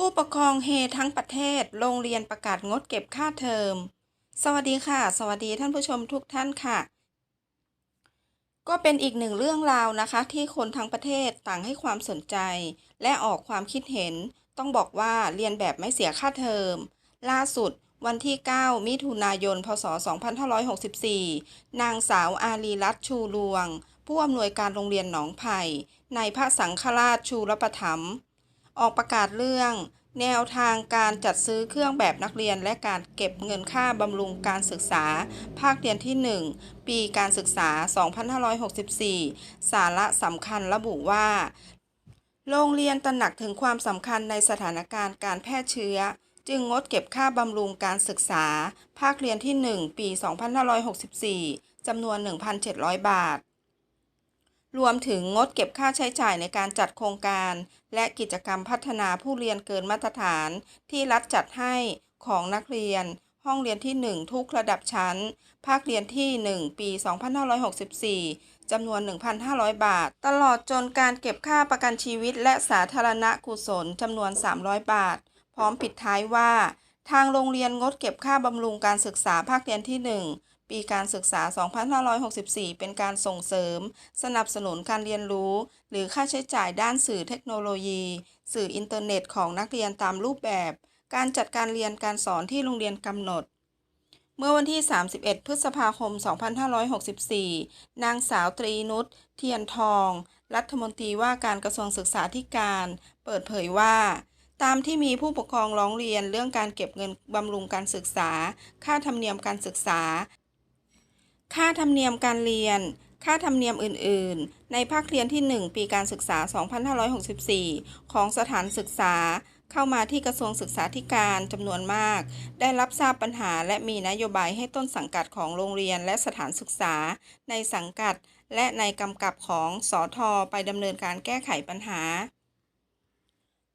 ผู้ปกครองเฮทั้งประเทศ โรงเรียนประกาศงดเก็บค่าเทอม สวัสดีค่ะ สวัสดีท่านผู้ชมทุกท่านค่ะ ก็เป็นอีกหนึ่งเรื่องราวนะคะ ที่คนทั้งประเทศต่างให้ความสนใจ และออกความคิดเห็น ต้องบอกว่าเรียนแบบไม่เสียค่าเทอม ล่าสุดวันที่ 9 มิถุนายน พศ 2564 นางสาวอารีรัตชูลวง ผู้อำนวยการโรงเรียนหนองไผ่ในพระสังฆราชชูรประถมภ ออกประกาศเรื่อง แนวทางการจัดซื้อเครื่องแบบนักเรียน และการเก็บเงินค่าบำรุงการศึกษา ภาคเรียนที่ 1 ปีการศึกษา 2564 สาระสำคัญระบุว่า โรงเรียนตระหนักถึงความสำคัญในสถานการณ์การแพร่เชื้อจึงงดเก็บค่าบำรุงการศึกษา ภาคเรียนที่ 1 ปี 2564 จำนวน 1,700 บาท รวมถึงงดเก็บค่าใช้จ่ายในการจัดโครงการ และกิจกรรมพัฒนาผู้เรียนเกินมาตรฐาน ที่รัฐจัดให้ของนักเรียน ห้องเรียนที่ 1 ทุกระดับชั้น ภาคเรียนที่ 1 ปี 2564 จำนวน 1,500 บาท ตลอดจนการเก็บค่าประกันชีวิตและสาธารณกุศลจำนวน 300 บาท พร้อมปิดท้ายว่า ทางโรงเรียนงดเก็บค่าบำรุงการศึกษาภาคเรียนที่ 1 ปีการศึกษา 2564 เป็นการส่งเสริม สนับสนุนการเรียนรู้ หรือค่าใช้จ่ายด้านสื่อเทคโนโลยี สื่ออินเทอร์เน็ตของนักเรียนตามรูปแบบ การจัดการเรียนการสอนที่โรงเรียนกำหนด เมื่อวันที่ 31 พฤษภาคม 2564 นางสาวตรีนุช เทียนทอง รัฐมนตรีว่าการกระทรวงศึกษาธิการ เปิดเผยว่าตามที่มีผู้ปกครองร้องเรียนเรื่องการเก็บเงินบำรุงการศึกษา ค่าธรรมเนียมการศึกษา ค่าธรรมเนียมการเรียน ค่าธรรมเนียมอื่น ๆ ในภาคเรียนที่ 1 ปีการศึกษา 2564 ของสถานศึกษา เข้ามาที่กระทรวงศึกษาธิการจำนวนมาก ได้รับทราบปัญหาและมีนโยบายให้ต้นสังกัดของโรงเรียนและสถานศึกษา ในสังกัด และในกำกับของสอทอไปดำเนินการแก้ไขปัญหา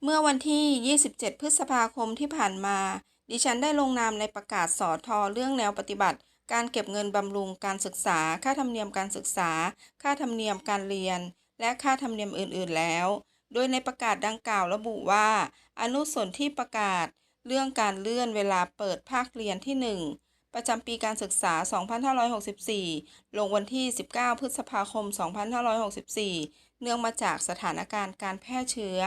เมื่อวันที่ 27 พฤษภาคมที่ผ่านมา ดิฉันได้ลงนามในประกาศสอทอเรื่องแนวปฏิบัติ การเก็บเงินบำรุงการศึกษา ค่าธรรมเนียมการศึกษา ค่าธรรมเนียมการเรียน และค่าธรรมเนียมอื่น ๆ แล้ว โดยในประกาศดังกล่าวระบุว่า อนุสนที่ประกาศ เรื่องการเลื่อนเวลาเปิดภาคเรียนที่ 1 ประจำปีการศึกษา 2564 ลงวันที่ 19 พฤษภาคม 2564 เนื่องมาจากสถานการณ์การแพร่เชื้อ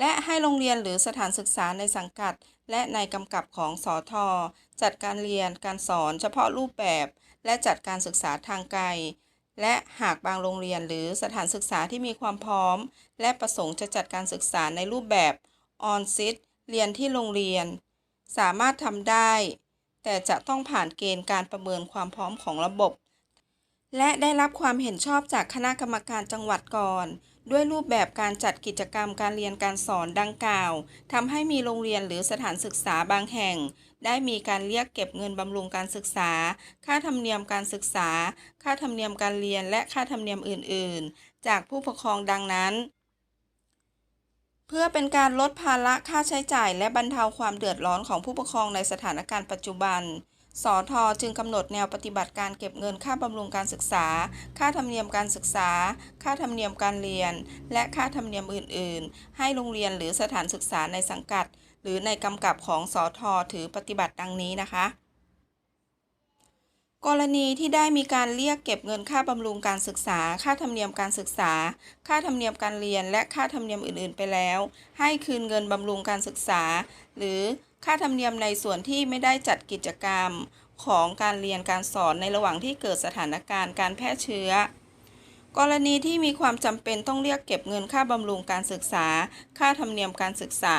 และให้โรงเรียนหรือสถานศึกษาในสังกัด และในกำกับของสอทอจัดการเรียนการสอนเฉพาะรูปแบบ และจัดการศึกษาทางไกล และหากบางโรงเรียนหรือสถานศึกษาที่มีความพร้อม และประสงค์จะจัดการศึกษาในรูปแบบออนซิตเรียนที่โรงเรียน สามารถทำได้ แต่จะต้องผ่านเกณฑ์การประเมินความพร้อมของระบบ และได้รับความเห็นชอบจากคณะกรรมการจังหวัดก่อน ด้วยรูปแบบการจัดกิจกรรมการเรียนการสอนดังกล่าวทำให้มีโรงเรียนหรือสถานศึกษาบางแห่ง ได้มีการเรียกเก็บเงินบำรุงการศึกษา ค่าธรรมเนียมการศึกษา ค่าธรรมเนียมการเรียนและค่าธรรมเนียมอื่น ๆ จากผู้ปกครองดังนั้นเพื่อเป็นการลดภาระค่าใช้จ่ายและบรรเทาความเดือดร้อนของผู้ปกครองในสถานการณ์ปัจจุบัน สอทอจึงกำหนดแนวปฏิบัติการเก็บเงินค่าบำรุงการศึกษา ค่าธรรมเนียมการศึกษา ค่าธรรมเนียมการเรียน และค่าธรรมเนียมอื่น ๆ ให้โรงเรียนหรือสถานศึกษาในสังกัด หรือในกำกับของสอทอถือปฏิบัติดังนี้นะคะ กรณีที่ได้มีการเรียกเก็บเงินค่าบำรุงการศึกษา ค่าธรรมเนียมการศึกษา ค่าธรรมเนียมการเรียน และค่าธรรมเนียมอื่น ๆ ไปแล้ว ให้คืนเงินบำรุงการศึกษา หรือ ค่าธรรมเนียมในส่วนที่ไม่ได้จัดกิจกรรมของการเรียนการสอนในระหว่างที่เกิดสถานการณ์การแพร่เชื้อ กรณีที่มีความจำเป็นต้องเรียกเก็บเงินค่าบำรุงการศึกษา ค่าธรรมเนียมการศึกษา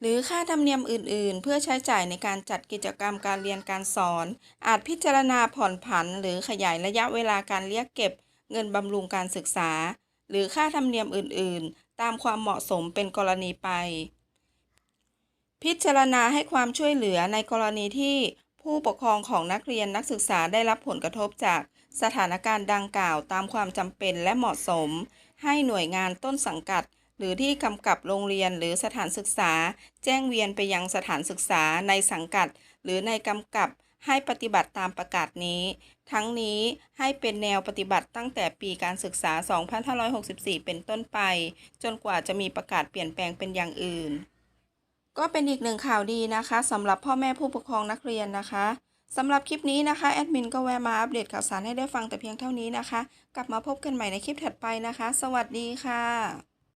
หรือค่าธรรมเนียมอื่น ๆ เพื่อใช้จ่ายในการจัดกิจกรรมการเรียนการสอน อาจพิจารณาผ่อนผัน หรือขยายระยะเวลาการเรียกเก็บเงินบำรุงการศึกษา หรือค่าธรรมเนียมอื่น ๆ ตามความเหมาะสมเป็นกรณีไป พิจารณาให้ความช่วยเหลือในกรณีที่ผู้ปกครองของนักเรียนนักศึกษาได้รับผลกระทบจากสถานการณ์ดังกล่าวตามความจำเป็นและเหมาะสม ให้หน่วยงานต้นสังกัด หรือที่กำกับโรงเรียนหรือสถานศึกษา แจ้งเวียนไปยังสถานศึกษาในสังกัด หรือในกำกับให้ปฏิบัติตามประกาศนี้ ทั้งนี้ให้เป็นแนวปฏิบัติตั้งแต่ปีการศึกษา 2564 เป็นต้นไป จนกว่าจะมีประกาศเปลี่ยนแปลงเป็นอย่างอื่น ก็เป็นอีกหนึ่งข่าวดีนะคะสำหรับพ่อแม่ผู้ปกครองนักเรียนนะคะสำหรับคลิปนี้นะคะแอดมินก็แวะมาอัปเดตข่าวสารให้ได้ฟังแต่เพียงเท่านี้นะคะ กลับมาพบกันใหม่ในคลิปถัดไปนะคะ สวัสดีค่ะ